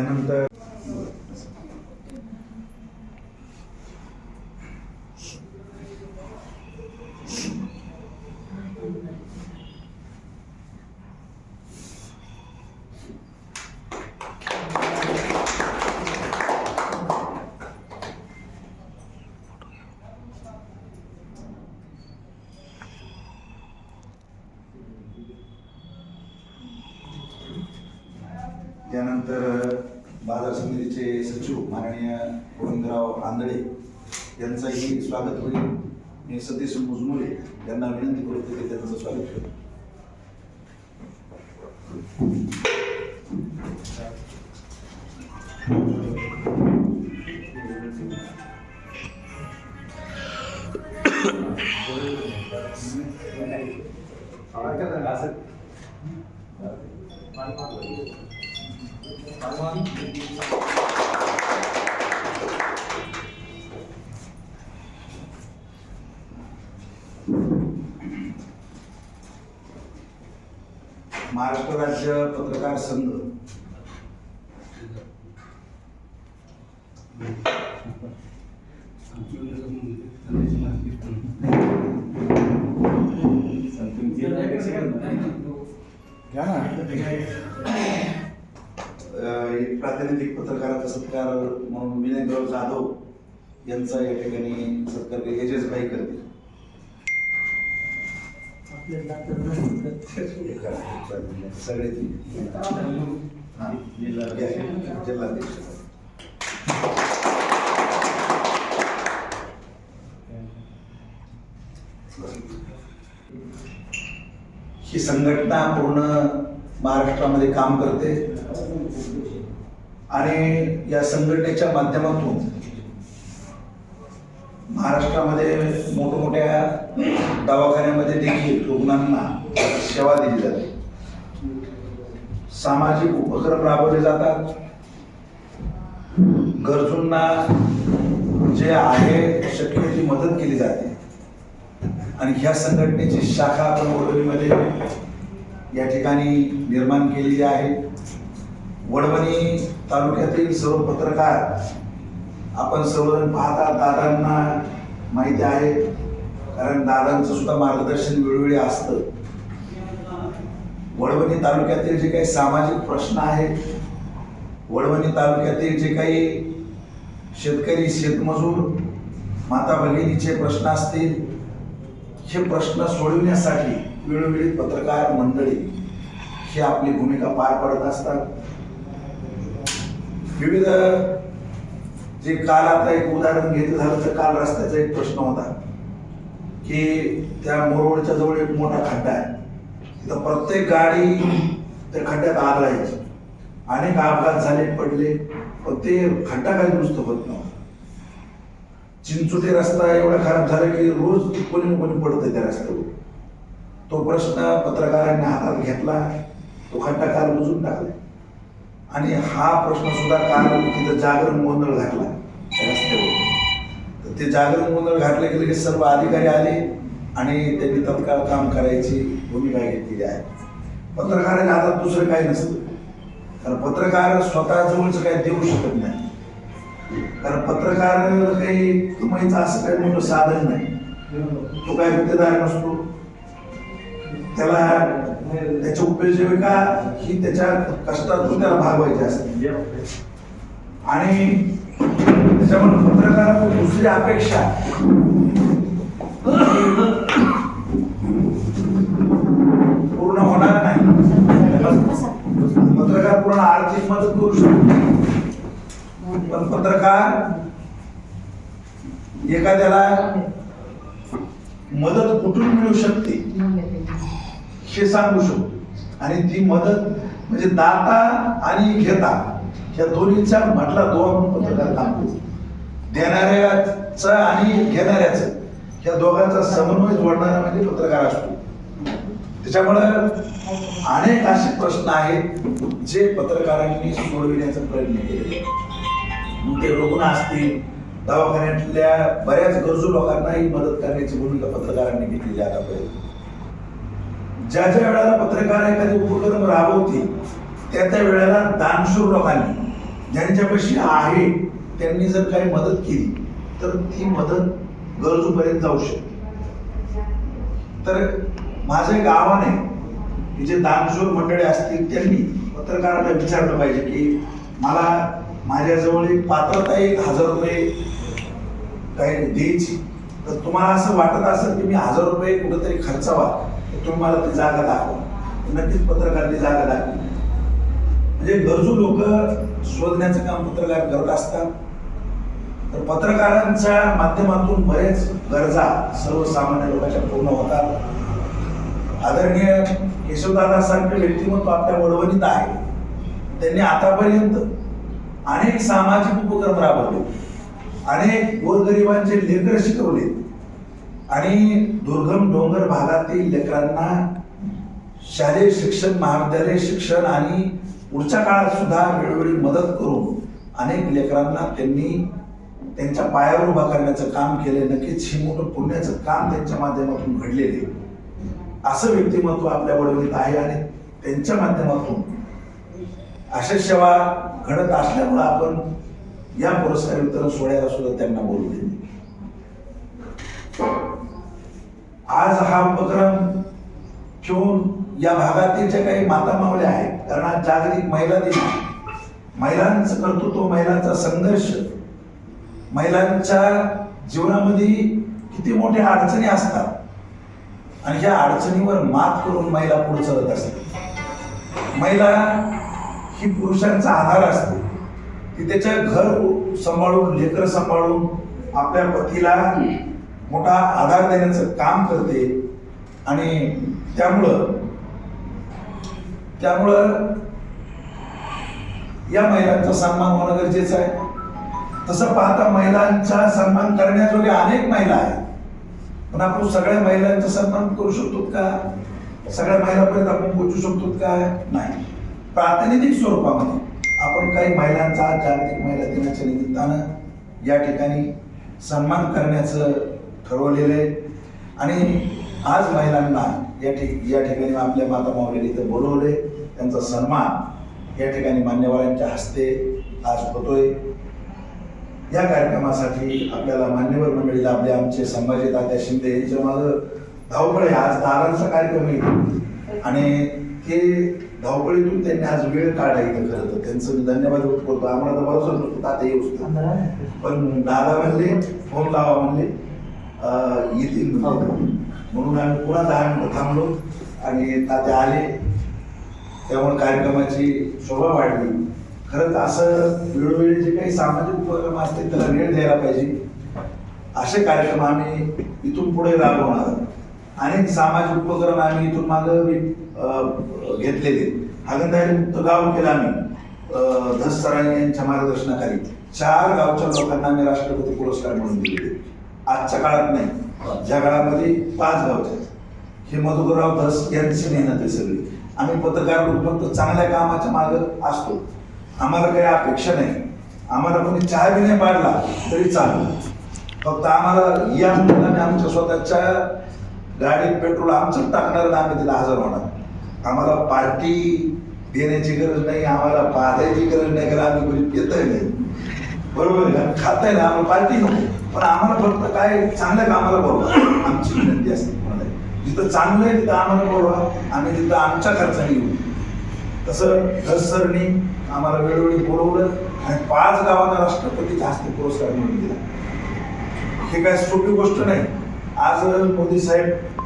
त्यानंतर स्वागत होईल मी सतीश मुजमुले यांना विनंती करतो की त्यांचं स्वागत करू महाराष्ट्र राज्य पत्रकार संघ. घ्या ना. एक प्रातिनिधिक पत्रकाराचा सत्कार म्हणून विनयराव जाधव यांचा या ठिकाणी सत्कार एजेसबाई करतील. सगळे जिल्हाध्यक्ष ही संघटना पूर्ण महाराष्ट्रामध्ये काम करते. आणि या संघटनेच्या माध्यमातून महाराष्ट्रामध्ये मोठमोठ्या दवाखान्यामध्ये देखील रुग्णांना सेवा दिली जाते. सामाजिक उपक्रम राबवले जातात. गरजूंना जे आहे शक्य ती मदत केली जाते. आणि ह्या संघटनेची शाखा आपण वडवणीमध्ये या ठिकाणी निर्माण केलेली आहे. वडवणी तालुक्यातील सर्व पत्रकार आपण सर्वजण पाहता दादांना माहिती आहे कारण दादांचं सुद्धा मार्गदर्शन वेळोवेळी असतं. वडवणी तालुक्यातील जे काही सामाजिक प्रश्न आहेत वडवणी तालुक्यातील जे काही शेतकरी शेतमजूर माता भगिनीचे प्रश्न असतील हे प्रश्न सोडविण्यासाठी वेळोवेळी पत्रकार मंडळी ही आपली भूमिका पार पाडत असतात. विविध जे काल आता एक उदाहरण घेतलं झालं तर काल रस्त्याचा एक प्रश्न होता की त्या मोरवडच्या जवळ एक मोठा खड्डा आहे. तिथं प्रत्येक गाडी त्या खड्ड्यात आग राहायची अनेक अपघात झाले पडले पण ते खड्डा काही दुरुस्त होत नव्हतं. चिंचोटे रस्ता एवढा खराब झाला की रोज कोणी कोणी पडतं त्या रस्त्यावर. तो प्रश्न पत्रकारांनी हातात घेतला. तो खड्डा काल बुजून टाकला. आणि हा प्रश्न सुद्धा काल तिथं जागरण गोंधळ घातला. त्या रस्त्यावर तर ते जागरण गोंधळ घातले की की सर्व अधिकारी आले आणि त्यांनी तत्काळ काम करायची भूमिका घेतलेली आहे. पत्रकाराने आता दुसरं काही नसतं. कारण पत्रकार स्वतः जवळचं काही देऊ शकत नाही. कारण पत्रकार काही कमाईचं असं काही मोठं साधन नाही. तो काय गुत्तेदार नसतो. त्याला त्याची उपजीविका ही त्याच्या कष्टातून त्याला भागवायची असते. आणि त्याच्यामुळे पत्रकार दुसरी अपेक्षा पूर्ण होणार नाही. पत्रकार पूर्ण आर्थिक मदत करू शकतो. पण पत्रकार एखाद्याला मदत कुठून मिळू शकते? हे सांगू शकतो. आणि ती मदत म्हणजे दाता आणि घेता या दोन्हीचा म्हटला दोन पत्रकार काम करतो देणाऱ्याचं आणि घेणाऱ्याचं या दोघांचा समन्वय जोडणारा म्हणजे पत्रकार असतो. त्याच्यामुळं अनेक असे प्रश्न आहेत जे पत्रकारांनी सोडविण्याचा प्रयत्न केले मग ते रुग्ण असतील दवाखान्यातल्या बऱ्याच गरजू लोकांनाही मदत करण्याची भूमिका पत्रकारांनी घेतलेली आतापर्यंत. ज्या ज्या वेळेला पत्रकार एखादी उपक्रम राबवते त्या त्या वेळेला दानशूर लोकांनी ज्यांच्यापाशी आहे त्यांनी जर काही मदत केली तर ती मदत गरजूपर्यंत जाऊ शकते. तर माझं एक आव्हान आहे की जे दानशूर मंडळी असतील त्यांनी पत्रकाराला विचारलं पाहिजे की मला माझ्याजवळ एक पात्रता एक हजार रुपये काही द्यायची. तर तुम्हाला असं वाटत असेल की मी हजार रुपये कुठंतरी खर्चावा तर तुम्ही मला ती जागा दाखवा. नक्कीच पत्रकार ती जागा दाखवी. म्हणजे गरजू लोक शोधण्याचं काम पत्रकार करत असतात. तर पत्रकारांच्या माध्यमातून बरेच गरजा सर्वसामान्य लोकांच्या पूर्ण होतात. आदरणीय केशवदादासारखे व्यक्तिमत्व आपल्या वडवणीत आहे. त्यांनी आतापर्यंत अनेक सामाजिक उपक्रम राबवले. अनेक गोरगरिबांचे लेकर शिकवले. आणि दुर्गम डोंगर भागातील लेकरांना शालेय शिक्षण महाविद्यालय शिक्षण आणि पुढच्या काळात सुद्धा वेळोवेळी मदत करून अनेक लेकरांना त्यांनी त्यांच्या पायावर उभा करण्याचं काम केले. नक्कीच हे मोठं पुण्याचं काम त्यांच्या माध्यमातून घडलेले असं व्यक्तिमत्व आपल्या वडवणीत आहे आणि त्यांच्या माध्यमातून अशा सेवा घडत असल्यामुळं आपण या पुरस्कार वितरण सोहळ्याला सुद्धा त्यांना बोलवले आज हा उपक्रम ठेवून या भागातील ज्या काही माता मावल्या आहेत कारण आज जागतिक महिला दिन महिलांचं कर्तृत्व महिलांचा संघर्ष महिलांच्या जीवनामध्ये किती मोठ्या अडचणी असतात आणि ह्या अडचणीवर मात करून महिला पुढे चालत असते महिला ही पुरुषांचा आधार असते. की त्याच्या घर सांभाळून लेकर सांभाळून आपल्या पतीला मोठा आधार देण्याचं काम करते. आणि त्यामुळं त्यामुळं या महिलांचा सन्मान होणं गरजेचं आहे. तसं पाहता महिलांचा सन्मान करण्याजोगे अनेक महिला आहेत. पण आपण सगळ्या महिलांचा सन्मान करू शकतो का? सगळ्या महिलांपर्यंत आपण पोहोचू शकतो का? नाही. प्रातिनिधिक स्वरूपामध्ये. आपण काही महिलांचा आज जागतिक महिला दिनाच्या निमित्तानं या ठिकाणी सन्मान करण्याचं ठरवलेलं आहे. आणि आज महिलांना या ठिक या ठिकाणी आपल्या माता माऊलीने इथं बोलवले त्यांचा सन्मान या ठिकाणी मान्यवरांच्या हस्ते आज होतोय. या कार्यक्रमासाठी आपल्याला मान्यवर मंडळी लाभले आमचे संभाजी तात्या शिंदे यांचं माझं धावपळ आहे. आज दारांचा कार्यक्रम आहे. आणि ते धावपळीतून त्यांनी आज वेळ काढला इथं खरं तर. त्यांचं मी धन्यवाद व्यक्त करतो. आम्हाला तर भरोसा नसतो तात्या येऊच पण दादा म्हणले फोन लावा म्हणले येतील म्हणले. म्हणून आम्ही पुन्हा दहा मिनिटं थांबलो आणि तात्या आले. त्यामुळे कार्यक्रमाची शोभा वाढली. खरंच असं वेळोवेळी जे काही सामाजिक उपक्रम असतील त्याला वेळ द्यायला पाहिजे. असे कार्यक्रम आम्ही इथून पुढे राबवणार. अनेक सामाजिक उपक्रम आम्ही इथून मागं घेतलेले. हागंदारी मुक्त गाव केला आम्ही. धस सरांनी यांच्या मार्गदर्शनाखाली. चार गावच्या लोकांना आम्ही राष्ट्रपती पुरस्कार म्हणून दिलेले. आजच्या काळात नाही. ज्या काळामध्ये पाच गावचे आहेत. हे मधुकरराव धस यांची मेहनत आहे सगळी. आम्ही पत्रकार फक्त चांगल्या कामाच्या मागं असतो. आम्हाला काही अपेक्षा नाही. आम्हाला कोणी चहा बी नाही पाडला तरी चालू फक्त आम्हाला या म्हणून आम्ही आमच्या स्वतःच्या गाडीत पेट्रोल आमचं टाकणार आम्ही तिला हजर होणार. आम्हाला पार्टी देण्याची गरज नाही आम्हाला पाहायची गरज नाही कारण आम्ही कोणी येतही नाही. बरोबर आहे ना? खाताय ना आम्हाला पार्टी नको. पण आम्हाला फक्त काय चांगल्या कामाला बोलवा? आमची विनंती असते कोणाला जिथं चांगलं आहे तिथं आम्हाला बोलवा. आम्ही तिथं आमच्या खर्चाने येऊ. तसं धस सरनी आम्हाला वेळोवेळी बोलवलं आणि पाच गावांना राष्ट्रपती जास्त पुरस्कार मिळून दिला. हे काय सोपी गोष्ट नाही. आज मोदी साहेब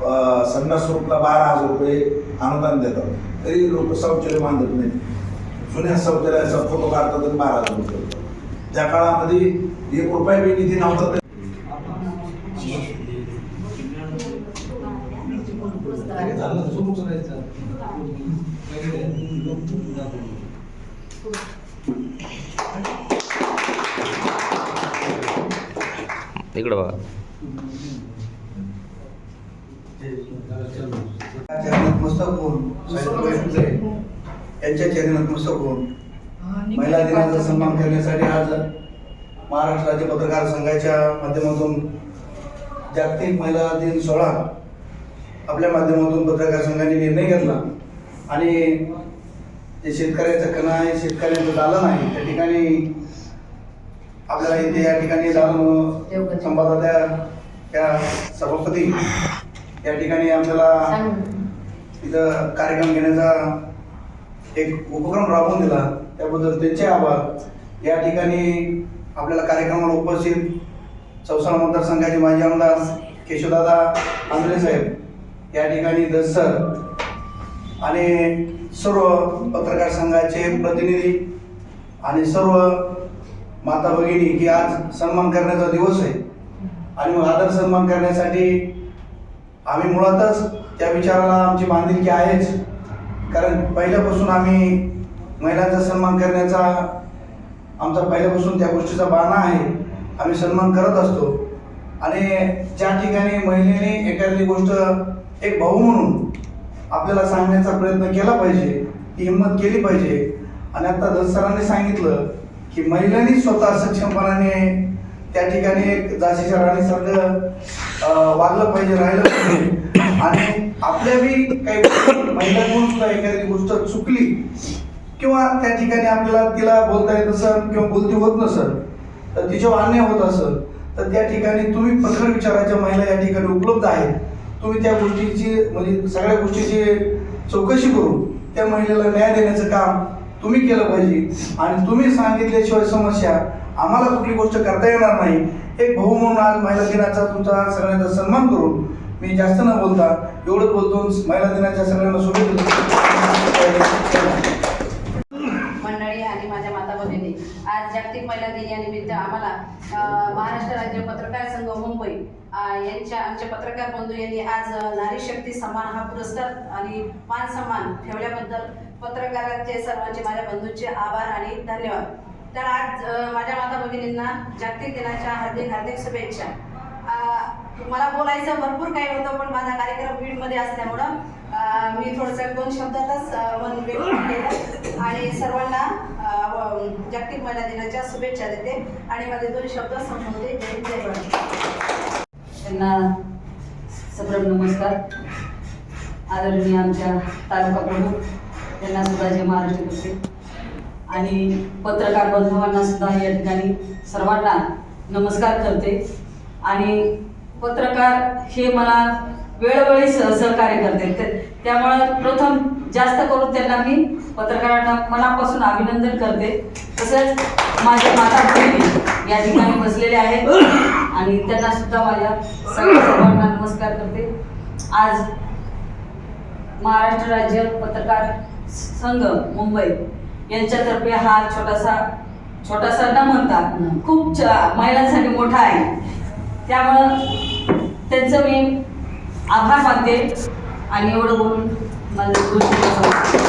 संन्यास स्वरूपला बारा हजार रुपये अनुदान देतात. तरी लोक शौचालय बांधत नाहीत. जुन्या शौचालयाचा फोटो काढतात आणि बारा हजार रुपये त्या काळामध्ये एक रुपया बी निधी नव्हता तर इकडं बघा. चरणात मस्तक होऊन यांच्या चरणात मस्तक होऊन महिला दिनाचा सन्मान करण्यासाठी आज महाराष्ट्र राज्य पत्रकार संघाच्या माध्यमातून जागतिक महिला दिन सोहळा आपल्या माध्यमातून पत्रकार संघाने निर्णय घेतला. आणि जे शेतकऱ्याचं कणा आहे शेतकऱ्याचं दालन आहे त्या ठिकाणी आपल्याला इथे या ठिकाणी दालन संवादाच्या त्या सभापती या ठिकाणी आपल्याला तिथं कार्यक्रम घेण्याचा एक उपक्रम राबवून दिला. त्याबद्दल त्यांचे आभार. या ठिकाणी आपल्याला कार्यक्रमाला उपस्थित चौसाळा मतदारसंघाचे माजी आमदार केशवदादा आंध्रे साहेब या ठिकाणी दस सर आणि सर्व पत्रकार संघाचे प्रतिनिधी आणि सर्व माता भगिनी की आज सन्मान करण्याचा दिवस आहे. आणि मग आदर सन्मान करण्यासाठी आम्ही मुळातच त्या विचाराला आमची बांधिलकी आहेच. कारण पहिल्यापासून आम्ही महिलांचा सन्मान करण्याचा आमचा पहिल्यापासून त्या गोष्टीचा बाणा आहे. आम्ही सन्मान करत असतो. आणि ज्या ठिकाणी महिलेने एखादी गोष्ट एक भाऊ म्हणून आपल्याला सांगण्याचा प्रयत्न केला पाहिजे ती हिंमत केली पाहिजे. आणि आता दस सरांनी सांगितलं की महिलांनी स्वतः सक्षमपणाने त्या ठिकाणी एक झाशीच्या राणीसारखं वागलं पाहिजे राहिलं पाहिजे. आणि आपल्या काही महिलांकडून सुद्धा एखादी गोष्ट चुकली किंवा त्या ठिकाणी आपल्याला तिला बोलता येत असेल किंवा बोलती होत नसेल तर तिच्यावर अन्याय होत असेल तर त्या ठिकाणी तुम्ही प्रखर विचाराच्या महिला या ठिकाणी उपलब्ध आहेत. तुम्ही त्या गोष्टीची म्हणजे सगळ्या गोष्टीची चौकशी करून त्या महिलेला न्याय देण्याचं काम तुम्ही केलं पाहिजे. आणि तुम्ही सांगितल्याशिवाय समस्या आम्हाला कुठली गोष्ट करता येणार नाही. एक भाऊ म्हणून आज महिला दिनाचा तुमचा सगळ्यांचा सन्मान करून मी जास्त न बोलता एवढंच बोलतो. महिला दिनाच्या सगळ्यांना शुभेच्छा मंडळी आणि माझ्या माता भगिनी आज जागतिक महिला दिन या निमित्त आम्हाला महाराष्ट्र राज्य पत्रकार संघ मुंबई यांच्या आमचे पत्रकार बंधू यांनी आज नारी शक्ती सन्मान हा पुरस्कार आणि मान सन्मान ठेवल्याबद्दल पत्रकारांचे सर्वांचे माझ्या बंधूंचे आभार आणि धन्यवाद. तर आज माझ्या माता भगिनींना जागतिक दिनाच्या हार्दिक हार्दिक शुभेच्छा. मला बोलायचं भरपूर काही होतं पण माझा कार्यक्रम बीडमध्ये असल्यामुळं मी थोडंसं दोन शब्दातच मन व्यक्त केलं. आणि सर्वांना जागतिक महिला दिनाच्या शुभेच्छा देते. आणि माझे दोन शब्द संपवते. जय जय त्यांना सप्रम नमस्कार. आदरणीय आमच्या तालुका प्रमुख त्यांना सुद्धा जय महाराष्ट्र करते. आणि पत्रकार बंधवांना सुद्धा या ठिकाणी सर्वांना नमस्कार करते. आणि पत्रकार हे मला वेळोवेळी सह सहकार्य करते. त्यामुळं प्रथम जास्त करून त्यांना मी पत्रकारांना मनापासून अभिनंदन करते. तसंच माझ्या माता भगिनी या ठिकाणी बसलेले आहेत आणि त्यांना सुद्धा माझ्या सगळ्या सर्वांना नमस्कार करते. आज महाराष्ट्र राज्य पत्रकार संघ मुंबई यांच्यातर्फे हा छोटासा छोटासा न म्हणता खूप च- महिलांसाठी मोठा आहे. त्यामुळं त्यांचं मी आभार मानते आणि एवढं बोलून माझं गोष्टी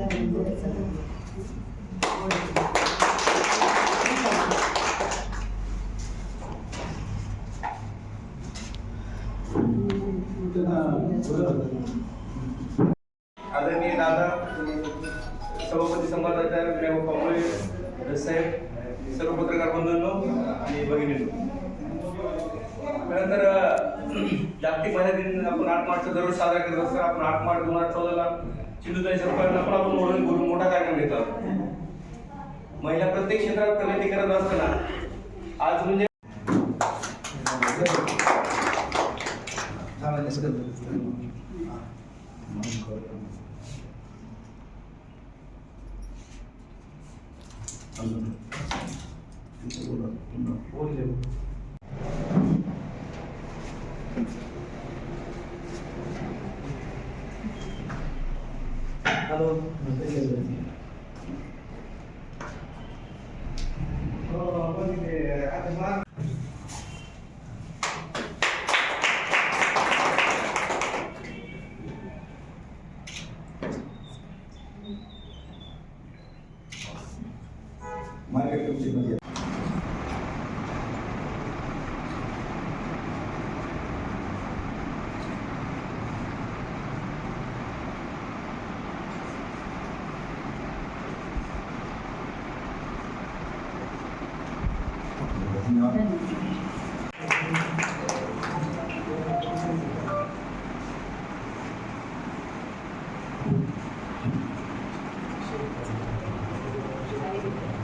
Thank you. सभापती संवादाचार्य विनय कांबळे साहेब सर्व पत्रकार बंधूंनो आणि भगिनी त्यानंतर जागतिक महिला दिन आपण आठ मार्चचा दररोज साजरा करत असतो आपण आठ मार्च दोन हजार चौदाला सिंधुताई सरकारनं पण आपण ओढून मोठा कार्यक्रम घेतला महिला प्रत्येक क्षेत्रात प्रगती करत असताना आज म्हणजे 嗯。मार्केट कमिटीमध्ये